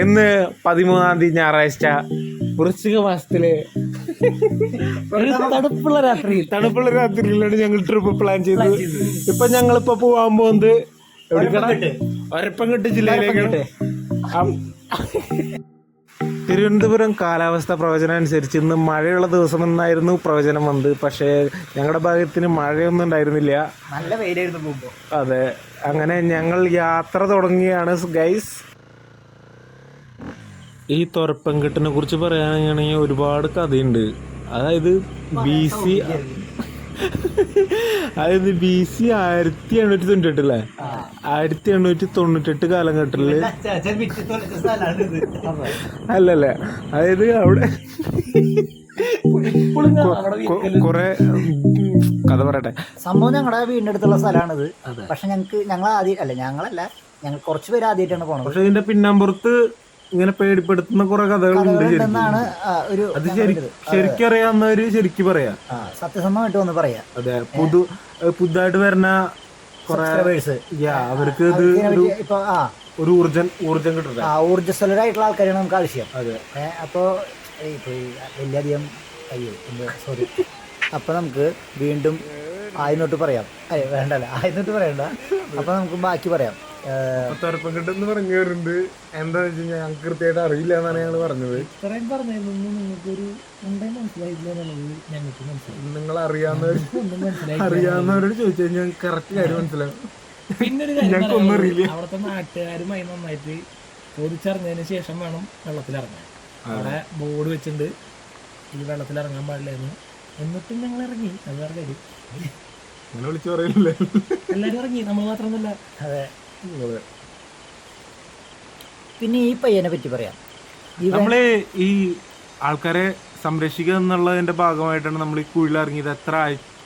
ഇന്ന് പതിമൂന്നാം തീയതി ഞായറാഴ്ച. വൃശ്ചിക മാസത്തിലെ തണുപ്പുള്ള രാത്രി. തണുപ്പുള്ള രാത്രിയിലാണ് ഞങ്ങൾ ട്രിപ്പ് പ്ലാൻ ചെയ്തത്. ഇപ്പൊ ഞങ്ങളിപ്പോ പോവാൻ പോകുന്നത് ഒരപ്പംകെട്ട് ജില്ലയിലേക്കാണ്. തിരുവനന്തപുരം കാലാവസ്ഥ പ്രവചനം അനുസരിച്ച് ഇന്ന് മഴയുള്ള ദിവസം ദിവസമെന്നായിരുന്നു പ്രവചനം വന്നത്. പക്ഷേ ഞങ്ങളുടെ ഭാഗത്തിന് മഴയൊന്നും ഉണ്ടായിരുന്നില്ല. നല്ല വെയിലായിരുന്നു അതെ. അങ്ങനെ ഞങ്ങൾ യാത്ര തുടങ്ങിയാണ്. ഗൈസ് ഈ തുറപ്പൻകെട്ടിനെ കുറിച്ച് പറയുകയാണെങ്കിൽ ഒരുപാട് കഥയുണ്ട്. അതായത് ബി സി അതായത് ബി സി ആയിരത്തി എണ്ണൂറ്റി തൊണ്ണൂറ്റി അല്ലേ? ആയിരത്തി എണ്ണൂറ്റി തൊണ്ണൂറ്റെട്ട് കാലഘട്ടത്തിൽ അല്ലല്ല. അതായത് അവിടെ കുറെ കഥ പറയട്ടെ. സംഭവം ഞങ്ങളുടെ വീടിന്റെ അടുത്തുള്ള സ്ഥലമാണിത് പക്ഷെ ഞങ്ങൾക്ക് ഞങ്ങൾ ആദ്യം അല്ല ഞങ്ങളല്ല ഞങ്ങൾ കുറച്ച് പേര് ആദ്യമായിട്ടാണ് പോണത്. പക്ഷെ ഇതിന്റെ പിന്നാമ്പുറത്ത് ഇങ്ങനെ പേടിപ്പെടുത്തുന്ന കുറെ കഥകളുണ്ട് ശരിക്കും. എന്നാണ് ഒരു അത് ശരി ശരിക്കും അറിയാവുന്നവര് ശരിക്കും പറയാ. ആ, സത്യസന്ധമായിട്ട് ഒന്ന് പറയാ. അതെ പുതു ഏഹ് പുതുതായിട്ട് വരുന്ന കുറെ സബ്സ്ക്രൈബേഴ്സ് യാ അവർക്ക് ഇത് ഒരു ഇപ്പൊ ആ. ഒരു ഊർജം ഊർജം കിട്ടുന്നത് ആ ഊർജസ്വലരായിട്ടുള്ള ആൾക്കാരാണ് നമുക്ക് ആവശ്യം. അതെ. ഈ വലിയധികം അയ്യോ സോറി അപ്പൊ നമുക്ക് വീണ്ടും ആയിരുന്നോട്ട് പറയാം. അയ്യോ വേണ്ടല്ല ആയിന്നോട്ട് പറയണ്ട. അപ്പൊ നമുക്ക് ബാക്കി പറയാം. ഏഹ്, തരപ്പക്കെട്ടെന്ന് പറഞ്ഞു വരുന്നുണ്ട് എന്താ വെച്ച് കഴിഞ്ഞാൽ ഞങ്ങൾക്ക് കൃത്യമായിട്ട് അറിയില്ല എന്നാണ് ഞങ്ങൾ പറഞ്ഞത്. ഇത്രയും പറഞ്ഞതൊന്നും നിങ്ങൾക്കൊരു ഉണ്ടേ മനസ്സിലായില്ല എന്നുള്ളത് ഞങ്ങൾക്ക് മനസ്സിലായി നിങ്ങൾ അറിയാവുന്നവർ അറിയാവുന്നവരോട് ചോദിച്ചു കഴിഞ്ഞാൽ കറക്റ്റ് കാര്യം മനസ്സിലാവും. പിന്നെ ഒരു കാര്യം ഞങ്ങൾക്ക് അറിയില്ല. അവിടുത്തെ നാട്ടുകാരുമായി നന്നായിട്ട് ചോദിച്ചറിഞ്ഞതിന് ശേഷം വേണം വെള്ളത്തിലിറങ്ങാൻ. അവിടെ ബോർഡ് വെച്ചിട്ടുണ്ട്. വെള്ളത്തിൽ വെള്ളത്തിലിറങ്ങാൻ പാടില്ലായിരുന്നു. എന്നിട്ടും ഞങ്ങൾ ഇറങ്ങി അത് വേറെ കാര്യം. എല്ലാവരും ഇറങ്ങി. നമ്മൾ മാത്രമൊന്നുമല്ല. അതെ. പിന്നെ ഈ പയ്യനെ പറ്റി പറയാം. നമ്മൾ ഈ ആൾക്കാരെ സംരക്ഷിക്കുക എന്നുള്ളതിന്റെ ഭാഗമായിട്ടാണ് നമ്മൾ ഈ കുഴിൽ ഇറങ്ങിയത് എത്ര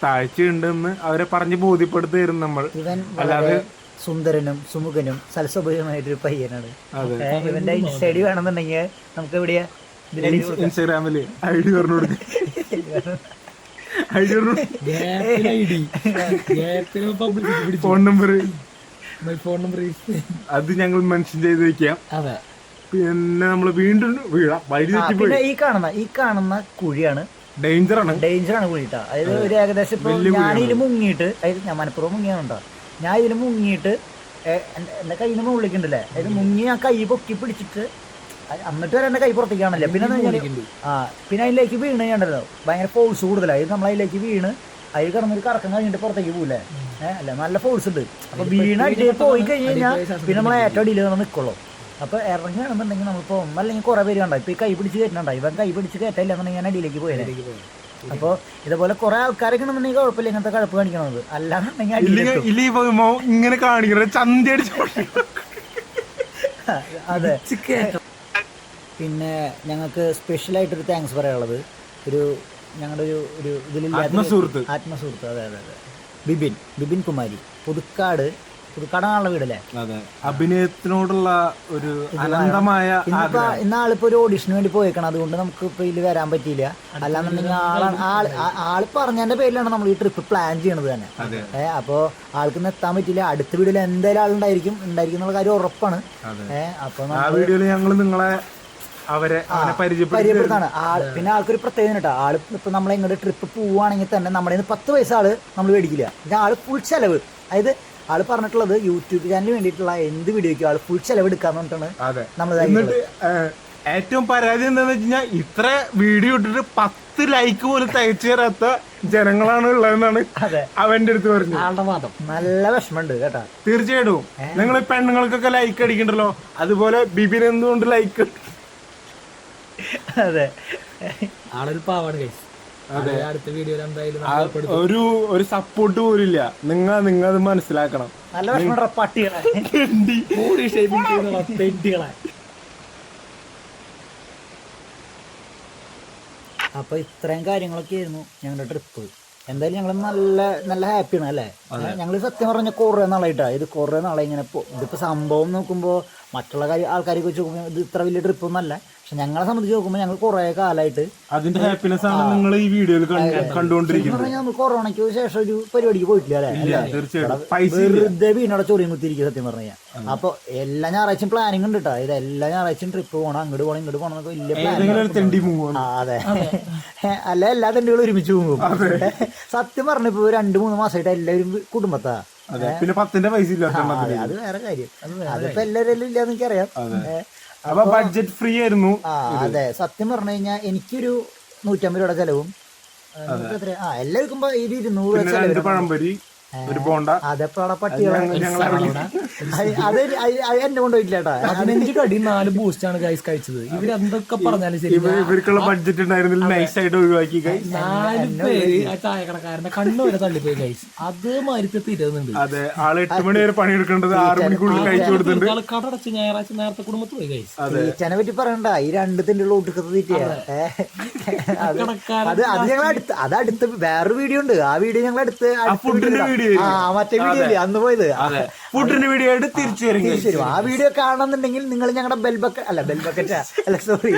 താഴ്ചയുണ്ടെന്ന് അവരെ പറഞ്ഞ് ബോധ്യപ്പെടുത്തുകയായിരുന്നു നമ്മൾ. ഇവൻ വളരെ സുന്ദരനും സുമുഖനും സലസ്വഭാവമായിട്ടൊരു പയ്യനാണ്. ഇവന്റെ സ്റ്റഡി വേണമെന്നുണ്ടെങ്കിൽ നമുക്ക് എവിടെയാ. ഇൻസ്റ്റാഗ്രാമിൽ ഐ ഡി പറഞ്ഞു കൊടുക്കും. Phone number my phone number അത് ഞങ്ങൾ മെൻഷൻ ചെയ്ത് വെക്കാം അതെ. പിന്നെ നമ്മൾ വീണ്ടും വീഴാം. വഴി ആ, തെറ്റിപ്പോയി പിന്നെ ഈ കാണുന്ന ഈ കാണുന്ന കുഴിയാണ്. ഡേഞ്ചർ ആണ്. ഡേഞ്ചർ ആണ് കുഴിട്ടാ. അതായത് ഒരു ഏകദേശം ഇപ്പൊ ഞാൻ ഇതിൽ മുങ്ങിയിട്ട് അതായത് ഞാൻ മനഃപൂർവം മുങ്ങിയാണുണ്ടോ ഞാൻ ഇതിൽ മുങ്ങിയിട്ട് എന്റെ- കയ്യിൽ നിന്ന് വിളിക്കണ്ടല്ലേ അതായത് മുങ്ങി ആ കൈ പൊക്കി പിടിച്ചിട്ട് അന്നിട്ട് എന്നിട്ട് വരെ എന്റെ കൈ പുറത്തേക്കാണല്ലേ? പിന്നെ ആ പിന്നെ അതിലേക്ക് വീണ് കണ്ടല്ലോ? ഭയങ്കര ഫോഴ്സ് കൂടുതലായി നമ്മൾ അതിലേക്ക് വീണ് അതിൽ കിടന്നൊരു കറക്കം കഴിഞ്ഞിട്ട് പുറത്തേക്ക് പോകില്ലേ അല്ല നല്ല ഫോഴ്സ് ഉണ്ട്. അപ്പൊ വീണ പോയി കഴിഞ്ഞ് കഴിഞ്ഞാൽ പിന്നെ നമ്മളെ ഏറ്റവും അടിയിൽ നിന്ന് നിൽക്കുള്ളൂ അപ്പൊ ഇറങ്ങുകയാണെന്നുണ്ടെങ്കിൽ നമ്മളിപ്പോ ഒന്നല്ലെങ്കിൽ കുറെ പേര് കണ്ടോ? ഇപ്പൊ ഈ കൈ പിടിച്ച് കയറ്റുന്നുണ്ടോ ഇവൻ കൈ പിടിച്ച് കയറ്റില്ല എന്നുണ്ടെങ്കിൽ ഞാൻ അടിയിലേക്ക് പോയത് അപ്പോൾ ഇതുപോലെ കുറെ ആൾക്കാരൊക്കെ ഉണ്ടെന്നുണ്ടെങ്കിൽ കുഴപ്പമില്ല ഇങ്ങനത്തെ കഴപ്പ് കാണിക്കണത്. അല്ലാന്നുണ്ടെങ്കിൽ ഇങ്ങനെ ചന്തി അതെ. പിന്നെ ഞങ്ങൾക്ക് സ്പെഷ്യലായിട്ടൊരു താങ്ക്സ് പറയാനുള്ളത്. ഒരു ഞങ്ങളുടെ ഒരു ഒരു ഇതിലില്ലാത്ത ആത്മസുഹൃത്ത്. ആത്മസുഹൃത്ത്. അതെ അതെ അതെ. ബിബിൻ ബിബിൻ കുമാരി പുതുക്കാട് പുതുക്കാടാണുള്ള വീടല്ലേ? അഭിനയത്തിനോടുള്ള ഒരു അനന്തമായ ഇന്നിപ്പോ ഇന്ന് ഒരു ഓഡിഷന് വേണ്ടി പോയേക്കണം. അതുകൊണ്ട് നമുക്ക് ഇപ്പൊ ഇതിൽ വരാൻ പറ്റിയില്ല. അല്ലാന്നുണ്ടെങ്കിൽ ആളാണ് ആൾ പറഞ്ഞതിന്റെ പേരിലാണ് നമ്മൾ ഈ ട്രിപ്പ് പ്ലാൻ ചെയ്യണത് തന്നെ. ഏഹ് അപ്പോ ആൾക്ക് ഇന്ന് എത്താൻ പറ്റില്ല അടുത്ത വീഡിയോയിൽ എന്തായാലും ആളുണ്ടായിരിക്കും. ഉണ്ടായിരിക്കും എന്നുള്ള കാര്യം ഉറപ്പാണ്. ഏഹ് അപ്പൊ ആ വീഡിയോയിൽ ഞങ്ങൾ നിങ്ങളെ അവരെ അവരെ പരിചയപ്പെടുത്തി പരിചയപ്പെടുത്താണ് ആൾ പിന്നെ ആൾക്കൊരു പ്രത്യേകത കേട്ടോ. ആൾ ഇപ്പൊ നമ്മളെ ഇങ്ങോട്ട് ട്രിപ്പ് പോവുകയാണെങ്കിൽ തന്നെ നമ്മുടെ പത്ത് പൈസ ആൾ നമ്മൾ മേടിക്കില്ല. പിന്നെ ആൾ ഫുൾ ചെലവ്. അതായത് ആൾ പറഞ്ഞിട്ടുള്ളത് യൂട്യൂബ് ചാനലിന് വേണ്ടിയിട്ടുള്ള എന്ത് വീഡിയോയ്ക്കും ആൾ ഫുൾ ചെലവ് എടുക്കാന്ന് പറഞ്ഞിട്ടാണ് അതെ. നമ്മൾ ഏറ്റവും പരാതി എന്താന്ന് വെച്ച് കഴിഞ്ഞാൽ ഇത്ര വീഡിയോ ഇട്ടിട്ട് പത്ത് ലൈക്ക് പോലും തയ്ച്ചു തരാത്ത ജനങ്ങളാണ് ഉള്ളതെന്നാണ് അതെ. അവന്റെ അടുത്ത് പറഞ്ഞത്. നല്ല വിഷമമുണ്ട് കേട്ടോ. തീർച്ചയായിട്ടും. നിങ്ങൾ പെണ്ണുങ്ങൾക്കൊക്കെ ലൈക്ക് അടിക്കണ്ടല്ലോ? അതുപോലെ ബിബിൻ എന്തുകൊണ്ട് ലൈക്ക് അതെ. ആളൊരു പാവാണ് കൈസ് അടുത്ത വീഡിയോയിൽ എന്തായാലും ഒരു ഒരു സപ്പോർട്ട് പോലില്ല നിങ്ങൾ നിങ്ങൾ അത് മനസ്സിലാക്കണം. നല്ല ഭക്ഷണം പട്ടികളെ. ബോഡി ഷേപ്പിംഗ് ചെയ്യുന്ന അപ്പൊ ഇത്രയും കാര്യങ്ങളൊക്കെ ആയിരുന്നു ഞങ്ങളുടെ ട്രിപ്പ് എന്തായാലും ഞങ്ങൾ നല്ല നല്ല ഹാപ്പിയാണ് അല്ലേ? ഞങ്ങൾ സത്യം പറഞ്ഞ കുറേ നാളായിട്ടാ. ഇത് കുറേ നാളെ ഇങ്ങനെ ഇതിപ്പോ സംഭവം നോക്കുമ്പോൾ മറ്റുള്ള കാര്യം ആൾക്കാരെ വെച്ച് നോക്കുമ്പോൾ ഇത് ഇത്ര വലിയ ട്രിപ്പ് ഒന്നല്ല പക്ഷെ ഞങ്ങളെ സംബന്ധിച്ച് നോക്കുമ്പോൾ ഞങ്ങൾ കുറെ കാലമായിട്ട് അതിന്റെ ഹാപ്പിനെസ് ആണ് നിങ്ങൾ ഈ വീഡിയോയിൽ കണ്ടുകൊണ്ടിരിക്കുന്നത് നമ്മൾ കൊറോണയ്ക്ക് ശേഷം ഒരു പരിപാടിക്ക് പോയിട്ടില്ല അല്ലേ? വെറുതെ വീണോടെ ചൊറിയും കുത്തിരിക്കും സത്യം പറഞ്ഞു. കഴിഞ്ഞാൽ അപ്പൊ എല്ലാ ഞായറാഴ്ചയും പ്ലാനിങ് ഉണ്ട് കേട്ടോ ഇത് എല്ലാ ഞായറാഴ്ചയും ട്രിപ്പ് പോകണം അങ്ങോട്ട് പോകണം ഇങ്ങോട്ട് പോകണം എന്നൊക്കെ വലിയ അതെ. അല്ല എല്ലാ തെണ്ടികളും ഒരുമിച്ച് പോകും. സത്യം പറഞ്ഞു ഇപ്പൊ രണ്ട് മൂന്ന് മാസമായിട്ട് എല്ലാവരും കുടുംബത്താ. അതെ. പിന്നെ പത്തിന്റെ പൈസ ഇല്ല അതെ, അത് വേറെ കാര്യം. അതിപ്പോ എല്ലാവരും ഇല്ലാന്ന് എനിക്കറിയാം. അപ്പൊ ബഡ്ജറ്റ് ഫ്രീ ആയിരുന്നു അതെ. സത്യം പറഞ്ഞു കഴിഞ്ഞാൽ എനിക്കൊരു നൂറ്റമ്പത് രൂപയുടെ ചെലവും ആ, എല്ലാവർക്കും ഇരുന്നൂറ് രണ്ട് പഴംപൊരി ഒരു ബോണ്ട. അവിടെ പട്ടികളെ അത് പതിനഞ്ച് കടി നാല് ബൂസ്റ്റ് ആണ് ഗൈസ് കഴിച്ചത്. ഇവർ എന്തൊക്കെ പറഞ്ഞാലും ശരി ഇവർക്കുള്ള ബഡ്ജറ്റ് ഉണ്ടായിരുന്നില്ല നൈസ് ആയിട്ട് ഒഴിവാക്കി നാല് പേര് ആ ചായക്കടക്കാരന്റെ തള്ളിപ്പോയി ഗൈസ് അതേമാതിരി തീരുന്നുണ്ട് അതെ ആൾ എട്ട് മണി വരെ പണിയെടുക്കേണ്ടത് ആറ് മണിക്കുള്ളിൽ കഴിച്ചു കൊടുത്തിട്ടുണ്ട്. ആൾ കടടച്ച് ഞായറാഴ്ച നേരത്തെ കുടുംബത്ത് പോയി ഗൈസ് തീറ്റനെ പറ്റി പറയണ്ട ഈ രണ്ടത്തിന്റെ ഒട്ടുക്കത്തെ തീറ്റയാ. ഏ, അത് കടക്കാരൻ അത് അത് ഞങ്ങൾ അടുത്ത് അത് അടുത്ത് വേറൊരു വീഡിയോ ഉണ്ട്. ആ വീഡിയോ ഞങ്ങൾ അടുത്ത് ആ മറ്റേ വീഡിയോ ഇല്ലേ അന്ന് പോയത്. അതെ. ഫുഡിന്റെ വീഡിയോ ആയിട്ട് തിരിച്ചു വരും ആ വീഡിയോ കാണണമെന്നുണ്ടെങ്കിൽ നിങ്ങൾ ഞങ്ങളുടെ ബെൽ ബക്കറ്റ് അല്ല ബെൽ ബക്കറ്റ് അല്ല സോറി